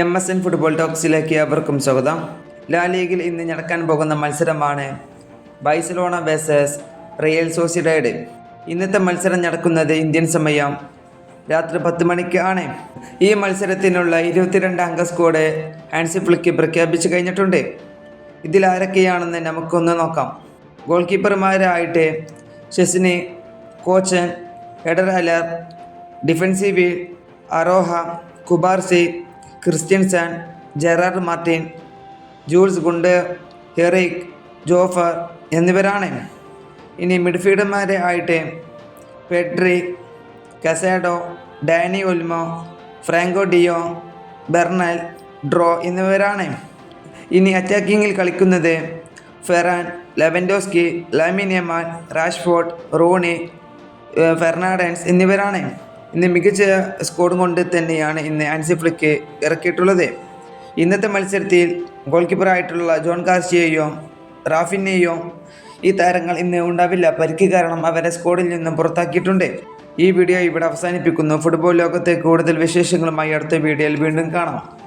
M S N football ടോക്സിലേക്ക് അവർക്കും സ്വാഗതം. ലാ ലീഗിൽ ഇന്ന് നടക്കാൻ പോകുന്ന മത്സരമാണ് ബൈസലോണ വേഴ്സസ് റിയൽ സോസിഡൈഡ്. ഇന്നത്തെ മത്സരം നടക്കുന്നത് ഇന്ത്യൻ സമയം രാത്രി പത്ത് മണിക്ക് ആണ്. ഈ മത്സരത്തിനുള്ള ഇരുപത്തിരണ്ട് അംഗ സ്ക്വാഡ് ആൻസി പ്രഖ്യാപിച്ചു കഴിഞ്ഞിട്ടുണ്ട്. ഇതിൽ ആരൊക്കെയാണെന്ന് നമുക്കൊന്ന് നോക്കാം. ഗോൾ കീപ്പർമാരായിട്ട് ഷെസിനി കോച്ചൻ എഡർ അലർ defensive Araujo Cubarsi Christensen Gerard Martin Jules Kounde Eric Jofre എന്നിവരാണ്. ഇനി മിഡ്ഫീൽഡർമാരെ ആയിട്ട് Pedri Casado Dani Olmo Frenkie deo Bernal draw എന്നിവരാണ്. ഇനി അറ്റാക്കിങ്ങിൽ കളിക്കുന്നത് Ferran Lewandowski Lamine Yamal Rashford Roony Fernandez എന്നിവരാണ്. ഇന്ന് മികച്ച സ്കോഡും കൊണ്ട് തന്നെയാണ് ഇന്ന് ആൻസി ഫ്ലിക്ക് ഇറക്കിയിട്ടുള്ളത്. ഇന്നത്തെ മത്സരത്തിൽ ഗോൾ കീപ്പറായിട്ടുള്ള ജോൺ കാർസിയെയോ റാഫിനെയോ ഈ താരങ്ങൾ ഇന്ന് ഉണ്ടാവില്ല. പരിക്ക് കാരണം അവരെ സ്കോഡിൽ നിന്നും പുറത്താക്കിയിട്ടുണ്ട്. ഈ വീഡിയോ ഇവിടെ അവസാനിപ്പിക്കുന്നു. ഫുട്ബോൾ ലോകത്തെ കൂടുതൽ വിശേഷങ്ങളുമായി അടുത്ത വീഡിയോയിൽ വീണ്ടും കാണാം.